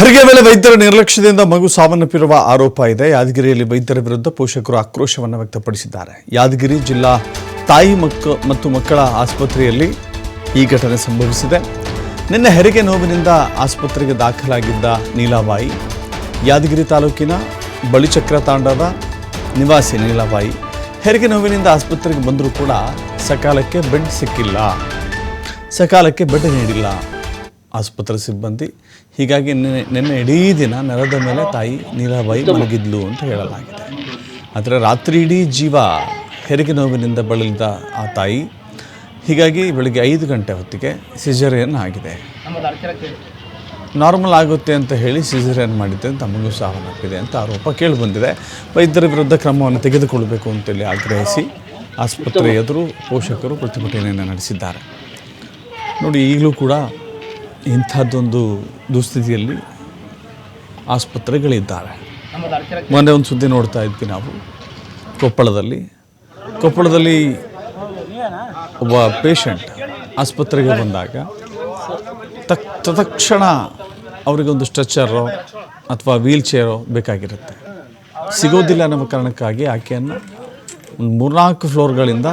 ಹೆರಿಗೆ ಮೇಲೆ ವೈದ್ಯರ ನಿರ್ಲಕ್ಷ್ಯದಿಂದ ಮಗು ಸಾವನ್ನಪ್ಪಿರುವ ಆರೋಪ ಇದೆ. ಯಾದಗಿರಿಯಲ್ಲಿ ವೈದ್ಯರ ವಿರುದ್ಧ ಪೋಷಕರು ಆಕ್ರೋಶವನ್ನು ವ್ಯಕ್ತಪಡಿಸಿದ್ದಾರೆ. ಯಾದಗಿರಿ ಜಿಲ್ಲಾ ತಾಯಿ ಮಕ್ಕ ಮತ್ತು ಮಕ್ಕಳ ಆಸ್ಪತ್ರೆಯಲ್ಲಿ ಈ ಘಟನೆ ಸಂಭವಿಸಿದೆ. ನಿನ್ನೆ ಹೆರಿಗೆ ನೋವಿನಿಂದ ಆಸ್ಪತ್ರೆಗೆ ದಾಖಲಾಗಿದ್ದ ನೀಲಾಬಾಯಿ, ಯಾದಗಿರಿ ತಾಲೂಕಿನ ಬಳಿಚಕ್ರ ತಾಂಡದ ನಿವಾಸಿ ನೀಲಾಬಾಯಿ ಹೆರಿಗೆ ನೋವಿನಿಂದ ಆಸ್ಪತ್ರೆಗೆ ಬಂದರೂ ಕೂಡ ಸಕಾಲಕ್ಕೆ ಬೆಡ್ ಸಿಕ್ಕಿಲ್ಲ. ಸಕಾಲಕ್ಕೆ ಬೆಡ್ ನೀಡಿಲ್ಲ. ಆಸ್ಪತ್ರೆ ಸಿಬ್ಬಂದಿ. ಹೀಗಾಗಿ ನಿನ್ನೆ ನಿನ್ನೆ ಇಡೀ ದಿನ ನೆಲದ ಮೇಲೆ ತಾಯಿ ನೀಲಾಬಾಯಿ ಮಲಗಿದ್ಲು ಅಂತ ಹೇಳಲಾಗಿದೆ. ಆದರೆ ರಾತ್ರಿ ಇಡೀ ಜೀವ ಹೆರಿಗೆ ನೋವಿನಿಂದ ಬಳಲಿದ ಆ ತಾಯಿ. ಹೀಗಾಗಿ ಬೆಳಗ್ಗೆ ಐದು ಗಂಟೆ ಹೊತ್ತಿಗೆ ಸಿಜರಿಯನ್ ಆಗಿದೆ. ನಾರ್ಮಲ್ ಆಗುತ್ತೆ ಅಂತ ಹೇಳಿ ಸಿಜರಿಯನ್ ಮಾಡಿದ್ದೆ ಅಂತ ಮಗು ಸಾವನ್ನಪ್ಪಿದೆ ಅಂತ ಆರೋಪ ಕೇಳಿಬಂದಿದೆ ವೈದ್ಯರ ವಿರುದ್ಧ ಕ್ರಮವನ್ನು ತೆಗೆದುಕೊಳ್ಳಬೇಕು ಅಂತೇಳಿ ಆಗ್ರಹಿಸಿ ಆಸ್ಪತ್ರೆ ಎದುರು ಪೋಷಕರು ಪ್ರತಿಭಟನೆಯನ್ನು ನಡೆಸಿದ್ದಾರೆ. ನೋಡಿ ಈಗಲೂ ಕೂಡ ಇಂಥದ್ದೊಂದು ದುಸ್ಥಿತಿಯಲ್ಲಿ ಆಸ್ಪತ್ರೆಗಳಿದ್ದಾರೆ. ಮೊನ್ನೆ ಒಂದು ಸುದ್ದಿ ನೋಡ್ತಾ ಇದ್ವಿ ನಾವು ಕೊಪ್ಪಳದಲ್ಲಿ. ಕೊಪ್ಪಳದಲ್ಲಿ ಒಬ್ಬ ಪೇಷಂಟ್ ಆಸ್ಪತ್ರೆಗೆ ಬಂದಾಗ ತಕ್ ತತ್ಕ್ಷಣ ಅವರಿಗೊಂದು ಸ್ಟ್ರೆಚರೋ ಅಥವಾ ವೀಲ್ ಚೇರೋ ಬೇಕಾಗಿರುತ್ತೆ. ಸಿಗೋದಿಲ್ಲ ಅನ್ನೋ ಕಾರಣಕ್ಕಾಗಿ ಆಕೆಯನ್ನು ಒಂದು ಮೂರ್ನಾಲ್ಕು ಫ್ಲೋರ್ಗಳಿಂದ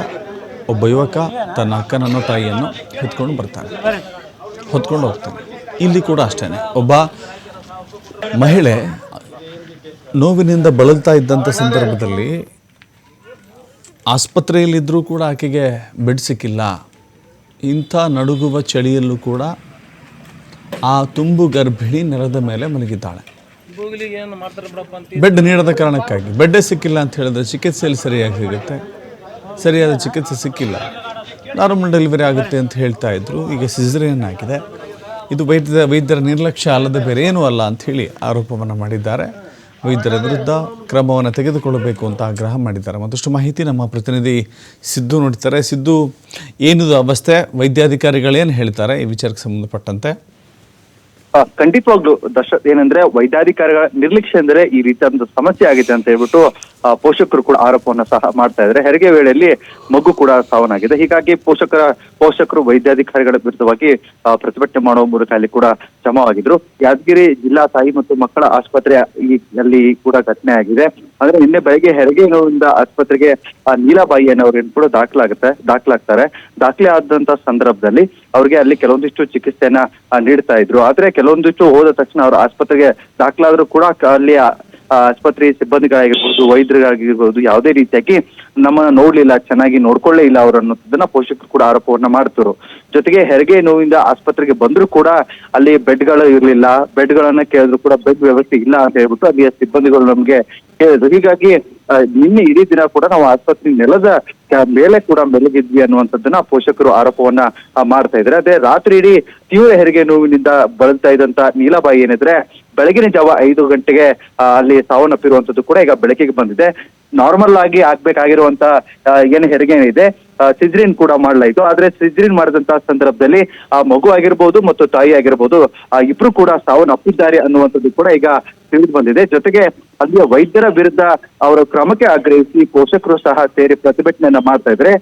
ಒಬ್ಬ ಯುವಕ ತನ್ನ ಅಕ್ಕನನ್ನು ತಾಯಿಯನ್ನು ಹೊತ್ಕೊಂಡು ಬರ್ತಾನೆ. ಹೊತ್ಕೊಂಡು ಹೋಗ್ತಾನೆ. ಇಲ್ಲಿ ಕೂಡ ಅಷ್ಟೇ ಒಬ್ಬ ಮಹಿಳೆ ನೋವಿನಿಂದ ಬಳಲ್ತಾ ಇದ್ದಂಥ ಸಂದರ್ಭದಲ್ಲಿ ಆಸ್ಪತ್ರೆಯಲ್ಲಿದ್ದರೂ ಕೂಡ ಆಕೆಗೆ ಬೆಡ್ ಸಿಕ್ಕಿಲ್ಲ. ಇಂಥ ನಡುಗುವ ಚಳಿಯಲ್ಲೂ ಕೂಡ ಆ ತುಂಬು ಗರ್ಭಿಣಿ ನೆಲದ ಮೇಲೆ ಮಲಗಿದ್ದಾಳೆ. ಬೆಡ್ ನೀಡದ ಕಾರಣಕ್ಕಾಗಿ. ಬೆಡ್ಡೇ ಸಿಕ್ಕಿಲ್ಲ ಅಂತ ಹೇಳಿದ್ರೆ ಚಿಕಿತ್ಸೆಯಲ್ಲಿ ಸರಿಯಾಗಿ ಸಿಗುತ್ತೆ. ಸರಿಯಾದ ಚಿಕಿತ್ಸೆ ಸಿಕ್ಕಿಲ್ಲ. ನಾರ್ಮಲ್ ಡೆಲಿವರಿ ಆಗುತ್ತೆ ಅಂತ ಹೇಳ್ತಾ ಇದ್ರು. ಈಗ ಸಿಸರಿಯನ್ ಆಗಿದೆ. ಇದು ವೈದ್ಯ ವೈದ್ಯರ ನಿರ್ಲಕ್ಷ್ಯ ಅಲ್ಲದೆ ಬೇರೆ ಏನೂ ಅಲ್ಲ ಹೇಳಿ ಆರೋಪವನ್ನು ಮಾಡಿದ್ದಾರೆ. ವೈದ್ಯರ ವಿರುದ್ಧ ಕ್ರಮವನ್ನು ತೆಗೆದುಕೊಳ್ಳಬೇಕು ಅಂತ ಆಗ್ರಹ ಮಾಡಿದ್ದಾರೆ. ಮತ್ತಷ್ಟು ಮಾಹಿತಿ ನಮ್ಮ ಪ್ರತಿನಿಧಿ ಸಿದ್ದು ನೋಡ್ತಾರೆ. ಸಿದ್ದು, ಏನಿದು ಅವಸ್ಥೆ? ವೈದ್ಯಾಧಿಕಾರಿಗಳೇನು ಹೇಳ್ತಾರೆ? ಈ ವಿಚಾರಕ್ಕೆ ಸಂಬಂಧಪಟ್ಟಂತೆ. ಖಂಡಿತವಾಗ್ಲು ದಶ ಏನಂದ್ರೆ ವೈದ್ಯಾಧಿಕಾರಿಗಳ ನಿರ್ಲಕ್ಷ್ಯ ಅಂದ್ರೆ ಈ ರೀತಿಯಾದ ಸಮಸ್ಯೆ ಆಗಿದೆ ಅಂತ ಹೇಳ್ಬಿಟ್ಟು ಪೋಷಕರು ಕೂಡ ಆರೋಪವನ್ನ ಸಹ ಮಾಡ್ತಾ ಇದ್ದಾರೆ. ಹೆರಿಗೆ ವೇಳೆಯಲ್ಲಿ ಮಗು ಕೂಡ ಸಾವನಾಗಿದೆ ಹೀಗಾಗಿ ಪೋಷಕರ, ಪೋಷಕರು ವೈದ್ಯಾಧಿಕಾರಿಗಳ ವಿರುದ್ಧವಾಗಿ ಪ್ರತಿಭಟನೆ ಮಾಡುವ ಮೂಲಕ ಅಲ್ಲಿ ಕೂಡ ಜಮಾವಾಗಿದ್ರು ಯಾದಗಿರಿ ಜಿಲ್ಲಾ ತಾಯಿ ಮತ್ತು ಮಕ್ಕಳ ಆಸ್ಪತ್ರೆ ಅಲ್ಲಿ ಕೂಡ ಘಟನೆ ಆಗಿದೆ. ಅಂದ್ರೆ ನಿನ್ನೆ ಬೆಳಗ್ಗೆ ಹೆರಿಗೆ ನೋವಿಂದ ಆಸ್ಪತ್ರೆಗೆ ನೀಲಾಬಾಯಿ ಅನ್ನೋರು ಕೂಡ ದಾಖಲಾಗುತ್ತೆ, ದಾಖಲಾಗ್ತಾರೆ. ದಾಖಲೆ ಆದಂತ ಸಂದರ್ಭದಲ್ಲಿ ಅವ್ರಿಗೆ ಅಲ್ಲಿ ಕೆಲವೊಂದಿಷ್ಟು ಚಿಕಿತ್ಸೆಯನ್ನ ನೀಡ್ತಾ ಇದ್ರು. ಆದ್ರೆ ಕೆಲವೊಂದಿಷ್ಟು ಹೋದ ತಕ್ಷಣ ಅವ್ರ ಆಸ್ಪತ್ರೆಗೆ ದಾಖಲಾದ್ರೂ ಕೂಡ ಅಲ್ಲಿ ಆಸ್ಪತ್ರೆ ಸಿಬ್ಬಂದಿಗಳಾಗಿರ್ಬೋದು ವೈದ್ಯರಾಗಿರ್ಬೋದು ಯಾವುದೇ ರೀತಿಯಾಗಿ ನಮ್ಮನ್ನ ನೋಡ್ಲಿಲ್ಲ, ಚೆನ್ನಾಗಿ ನೋಡ್ಕೊಳ್ಳೇ ಇಲ್ಲ ಅವರು ಅನ್ನೋದನ್ನ ಪೋಷಕರು ಕೂಡ ಆರೋಪವನ್ನ ಮಾಡ್ತಿರು ಜೊತೆಗೆ ಹೆರಿಗೆ ನೋವಿಂದ ಆಸ್ಪತ್ರೆಗೆ ಬಂದರೂ ಕೂಡ ಅಲ್ಲಿ ಬೆಡ್ಗಳು ಇರಲಿಲ್ಲ, ಬೆಡ್ಗಳನ್ನ ಕೇಳಿದ್ರು ಕೂಡ ಬೆಡ್ ವ್ಯವಸ್ಥೆ ಇಲ್ಲ ಅಂತ ಹೇಳ್ಬಿಟ್ಟು ಅಲ್ಲಿಯ ಸಿಬ್ಬಂದಿಗಳು ನಮ್ಗೆ ಕೇಳಿದ್ರು ಹೀಗಾಗಿ ನಿನ್ನೆ ಇಡೀ ದಿನ ಕೂಡ ನಾವು ಆಸ್ಪತ್ರೆ ನೆಲದ ಮೇಲೆ ಕೂಡ ಮೆಲುಗಿದ್ವಿ ಅನ್ನುವಂಥದ್ದನ್ನ ಪೋಷಕರು ಆರೋಪವನ್ನ ಮಾಡ್ತಾ ಇದ್ದಾರೆ. ಅದೇ ರಾತ್ರಿ ಇಡೀ ತೀವ್ರ ಹೆರಿಗೆ ನೋವಿನಿಂದ ಬಳಲ್ತಾ ಇದ್ದಂತ ನೀಲಾಬಾಯಿ ಏನಿದ್ರೆ, ಬೆಳಗಿನ ಜಾವ ಐದು ಗಂಟೆಗೆ ಅಲ್ಲಿ ಸಾವನ್ನಪ್ಪಿರುವಂತದ್ದು ಕೂಡ ಈಗ ಬೆಳಕಿಗೆ ಬಂದಿದೆ. ನಾರ್ಮಲ್ ಆಗಿ ಆಗ್ಬೇಕಾಗಿರುವಂತ ಏನು ಹೆರಿಗೆ ಇದೆ ಸಿಜ್ರಿನ್ ಕೂಡ ಮಾಡಲಾಯಿತು. ಆದ್ರೆ ಸಿಜ್ರಿನ್ ಮಾಡಿದಂತಹ ಸಂದರ್ಭದಲ್ಲಿ, ಆ, ಮಗು ಆಗಿರ್ಬೋದು ಮತ್ತು ತಾಯಿ ಆಗಿರ್ಬೋದು ಇಬ್ರು ಕೂಡ ಸಾವನ್ನಪ್ಪಿದ್ದಾರೆ ಅನ್ನುವಂಥದ್ದು ಕೂಡ ಈಗ ತಿಳಿದು ಬಂದಿದೆ. ಜೊತೆಗೆ ಅಲ್ಲಿಯ ವೈದ್ಯರ ವಿರುದ್ಧ ಅವರ ಕ್ರಮಕ್ಕೆ ಆಗ್ರಹಿಸಿ ಪೋಷಕರು ಸಹ ಸೇರಿ ಪ್ರತಿಭಟನೆಯನ್ನ ಮಾಡ್ತಾ ಇದ್ರೆ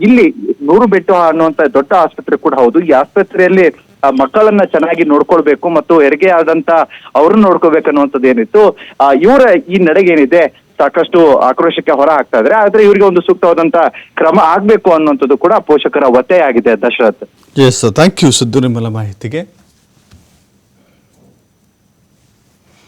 ಇಲ್ಲಿ ನೂರು ಬೆಟ್ಟು ಅನ್ನುವಂತ ದೊಡ್ಡ ಆಸ್ಪತ್ರೆ ಕೂಡ ಹೌದು. ಈ ಆಸ್ಪತ್ರೆಯಲ್ಲಿ ಮಕ್ಕಳನ್ನ ಚೆನ್ನಾಗಿ ನೋಡ್ಕೊಳ್ಬೇಕು ಮತ್ತು ಹೆರಿಗೆ ಆದಂತ ಅವ್ರನ್ನ ನೋಡ್ಕೋಬೇಕನ್ನುವಂಥದ್ದು ಏನಿತ್ತು ಇವರ ಈ ನಡೆಗೆ ಏನಿದೆ ಸಾಕಷ್ಟು ಆಕ್ರೋಶಕ್ಕೆ ಹೊರ ಆಗ್ತಾ ಇದ್ರೆ ಆದ್ರೆ ಇವರಿಗೆ ಒಂದು ಸೂಕ್ತವಾದಂತ ಕ್ರಮ ಆಗ್ಬೇಕು ಅನ್ನುವಂಥದ್ದು ಕೂಡ ಪೋಷಕರ ಒತ್ತಾಯ ಆಗಿದೆ Dasharath S thank you Siddu ನಿಮ್ಮೆಲ್ಲ ಮಾಹಿತಿಗೆ.